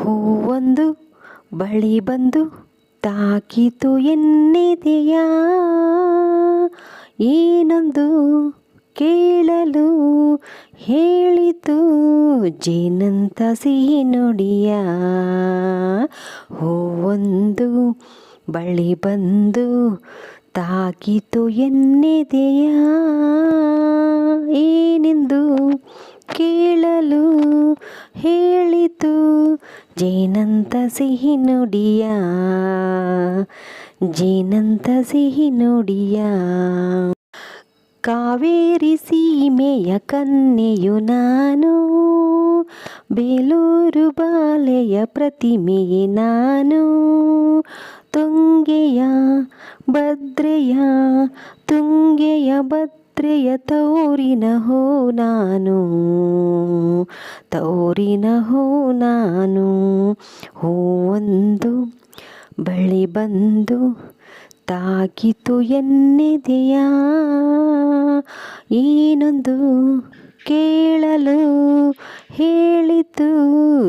ಹೂವೊಂದು ಬಳಿ ಬಂದು ತಾಕಿತು ಎನ್ನೆದೆಯ? ಏನೊಂದು ಕೇಳಲು ಹೇಳಿತು ಜೇನಂತ ಸಿಹಿ ನುಡಿಯ? ಹೂವೊಂದು ಬಳಿ ಬಂದು ತಾಕಿತು ಎನ್ನೆದೆಯ? ಏನೆಂದು ಕೇಳಲು ಹೇಳಿತು ಜೇನಂತ ಸಿಹಿ ನುಡಿಯ, ಜೇನಂತ ಸಿಹಿ ನುಡಿಯ. ಕಾವೇರಿ ಸೀಮೆಯ ಕನ್ನೆಯು ನಾನು, ಬೇಲೂರು ಬಾಲೆಯ ಪ್ರತಿಮೆಯೇ ನಾನು. ತುಂಗೆಯ ಭದ್ರೆಯ ತುಂಗೆಯ ಭದ್ರೆಯ ತೋರಿನ ಹೋ ನಾನು. ತೌರಿನ ಹೂ ನಾನು. ಹೂವೊಂದು ಬಳಿ ಬಂದು ತಾಕಿತು ಎನ್ನಿದೆಯ? ಏನೊಂದು ಕೇಳಲು ಹೇಳಿತು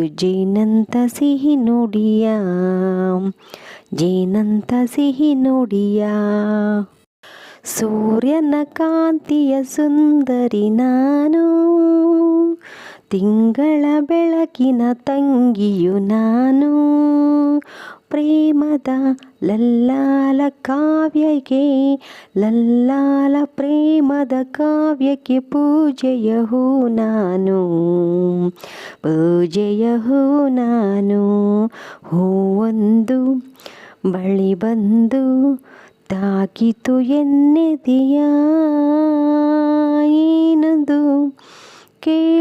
ಜೇನಂತ ಸಿಹಿ ನುಡಿಯ. ಜೇನಂತ ಸಿಹಿ ನುಡಿಯ. ಸೂರ್ಯನ ಕಾಂತಿಯ ಸುಂದರಿ ನಾನು. ತಿಂಗಳ ಬೆಳಕಿನ ತಂಗಿಯು ನಾನು. ಪ್ರೇಮದ ಲಲ್ಲಾಲ ಕಾವ್ಯಕ್ಕೆ ಲಲ್ಲಾಲ ಪ್ರೇಮದ ಕಾವ್ಯಕ್ಕೆ ಪೂಜೆಯ ಹೂ ನಾನು. ಪೂಜೆಯ ಹೂ ನಾನು ಹೂವೊಂದು ಬಳಿ ಬಂದು ತಾಕಿತು ಎನ್ನೆದೆಯ? ಏನದು? ಕೇಳಲು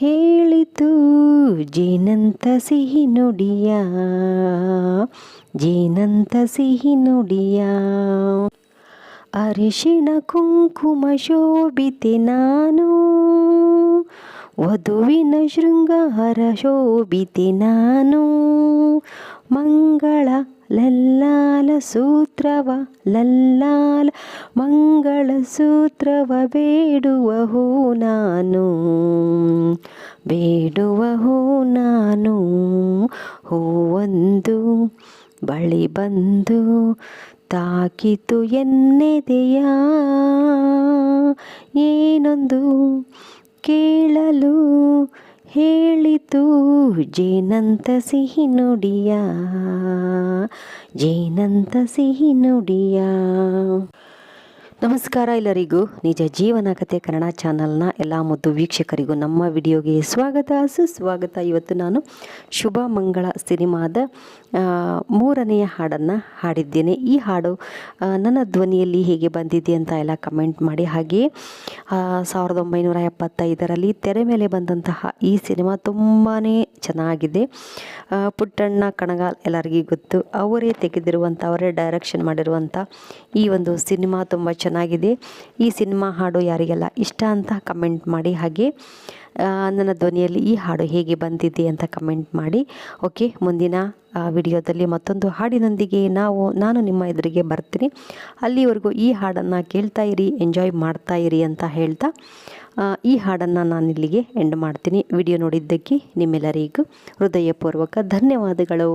ಹೇಳಿತು, ಜೇನಂತ ಸಿಹಿ ನುಡಿಯ, ಜೇನಂತ ಸಿಹಿ ನುಡಿಯ. ಅರಿಶಿಣ ಕುಂಕುಮ ಶೋಭಿತೆ ನಾನು, ವಧುವಿನ ಶೃಂಗಾರ ಶೋಭಿತೆ ನಾನು. ಮಂಗಳ ಲಲ್ಲಾಲ ಸೂತ್ರವ, ಲಲ್ಲಾಲ ಮಂಗಳ ಸೂತ್ರವ ಬೇಡುವ ಹೂ ನಾನು. ಬೇಡುವ ಹೂ ನಾನು ಹೂವೊಂದು ಬಳಿ ಬಂದು ತಾಕಿತು ಎನ್ನೆದೆಯ? ಏನೊಂದು ಕೇಳಲು ಹೇಳಿತು ಜೇನಂತ ಸಿಹಿ ನುಡಿಯ ಜೇನಂತ ಸಿಹಿ ನುಡಿಯ. ನಮಸ್ಕಾರ ಎಲ್ಲರಿಗೂ. ನಿಜ ಜೀವನ ಕಥೆ ಕನ್ನಡ ಚಾನಲ್ನ ಎಲ್ಲ ಮುದ್ದು ವೀಕ್ಷಕರಿಗೂ ನಮ್ಮ ವಿಡಿಯೋಗೆ ಸ್ವಾಗತ. ಸುಸ್ವಾಗತ. ಇವತ್ತು ನಾನು ಶುಭ ಮಂಗಳ ಸಿನಿಮಾದ ಮೂರನೆಯ ಹಾಡನ್ನು ಹಾಡಿದ್ದೇನೆ. ಈ ಹಾಡು ನನ್ನ ಧ್ವನಿಯಲ್ಲಿ ಹೇಗೆ ಬಂದಿದೆ ಅಂತ ಎಲ್ಲ ಕಮೆಂಟ್ ಮಾಡಿ. ಹಾಗೆಯೇ ಸಾವಿರದ ಒಂಬೈನೂರ ಎಪ್ಪತ್ತೈದರಲ್ಲಿ ತೆರೆ ಮೇಲೆ ಬಂದಂತಹ ಈ ಸಿನಿಮಾ ತುಂಬಾ ಚೆನ್ನಾಗಿದೆ. ಪುಟ್ಟಣ್ಣ ಕಣಗಾಲ್ ಎಲ್ಲರಿಗೂ ಗೊತ್ತು, ಅವರೇ ತೆಗೆದಿರುವಂಥ ಅವರೇ ಡೈರೆಕ್ಷನ್ ಮಾಡಿರುವಂಥ ಈ ಒಂದು ಸಿನಿಮಾ ತುಂಬ ಚೆನ್ನಾಗಿದೆ. ಈ ಸಿನಿಮಾ ಹಾಡು ಯಾರಿಗೆಲ್ಲ ಇಷ್ಟ ಅಂತ ಕಮೆಂಟ್ ಮಾಡಿ. ಹಾಗೆ ನನ್ನ ಧ್ವನಿಯಲ್ಲಿ ಈ ಹಾಡು ಹೇಗೆ ಬಂದಿದೆ ಅಂತ ಕಮೆಂಟ್ ಮಾಡಿ. ಓಕೆ, ಮುಂದಿನ ವಿಡಿಯೋದಲ್ಲಿ ಮತ್ತೊಂದು ಹಾಡಿನೊಂದಿಗೆ ನಾವು, ನಾನು ನಿಮ್ಮ ಎದುರಿಗೆ ಬರ್ತೀನಿ. ಅಲ್ಲಿವರೆಗೂ ಈ ಹಾಡನ್ನು ಕೇಳ್ತಾ ಇರಿ, ಎಂಜಾಯ್ ಮಾಡ್ತಾ ಇರಿ ಅಂತ ಹೇಳ್ತಾ ಈ ಹಾಡನ್ನು ನಾನು ಇಲ್ಲಿಗೆ ಎಂಡ್ ಮಾಡ್ತೀನಿ. ವಿಡಿಯೋ ನೋಡಿದ್ದಕ್ಕೆ ನಿಮ್ಮೆಲ್ಲರಿಗೂ ಹೃದಯಪೂರ್ವಕ ಧನ್ಯವಾದಗಳು.